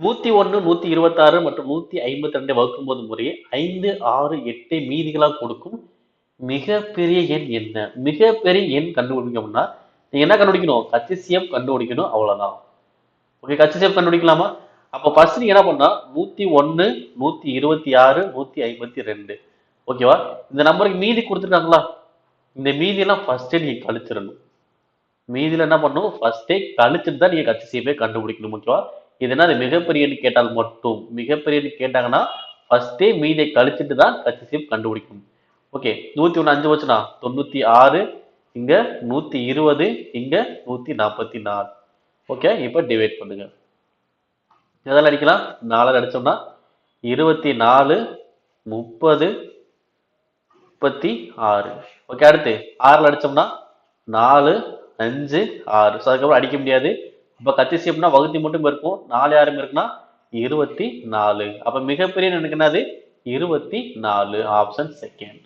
நூத்தி ஒன்று நூத்தி இருபத்தாறு மற்றும் நூத்தி ஐம்பத்தி ரெண்டு வகுக்கும் போது முறையே ஐந்து ஆறு எட்டை மீதிகளாக கொடுக்கும் மிகப்பெரிய எண் என்ன? மிகப்பெரிய எண் கண்டுபிடிக்கணும்னா நீங்க என்ன கண்டுபிடிக்கணும்? கச்சிசியம் கண்டுபிடிக்கணும் அவ்வளவுதான். ஓகே கச்சிசியம் கண்டுபிடிக்கலாமா? அப்போ ஃபர்ஸ்ட் நீங்க என்ன பண்ணா நூத்தி ஒன்று நூத்தி இருபத்தி ஆறு நூத்தி ஐம்பத்தி ரெண்டு ஓகேவா இந்த நம்பருக்கு மீதி கொடுத்துருக்காங்களா? இந்த மீதியெல்லாம் ஃபர்ஸ்டே நீங்க கழிச்சிடணும். மீதியில் என்ன பண்ணணும்? ஃபர்ஸ்டே கழிச்சுட்டு தான் நீங்க கச்சிசியமே கண்டுபிடிக்கணும் ஓகேவா இது அது மிகப்பெரியன்னு கேட்டால் மட்டும். மிகப்பெரியன்னு கேட்டாங்கன்னா ஃபர்ஸ்டே மீதியை கழிச்சுட்டு தான் கச்சிசியம் கண்டுபிடிக்கும். ஓகே நூற்றி ஒன்று அஞ்சு வச்சுனா தொண்ணூற்றி ஆறு இங்கே நூற்றி இருபது இங்கே நூற்றி நாற்பத்தி நாலு. ஓகே இப்போ டிவைட் பண்ணுங்க. எதால் அடிக்கலாம். நாலாவது அடித்தோம்னா இருபத்தி நாலு முப்பது முப்பத்தி ஆறு. ஓகே அடுத்து ஆறில் அடிச்சோம்னா நாலு அஞ்சு ஆறு. ஸோ அதுக்கப்புறம் அடிக்க முடியாது. இப்போ கத்திசியம்னா வகுத்தி மட்டும் இருக்கும். நாலு யாரும் இருக்குன்னா இருபத்தி நாலு. அப்போ மிகப்பெரிய எனக்கு என்னது இருபத்தி நாலு ஆப்ஷன் செகண்ட்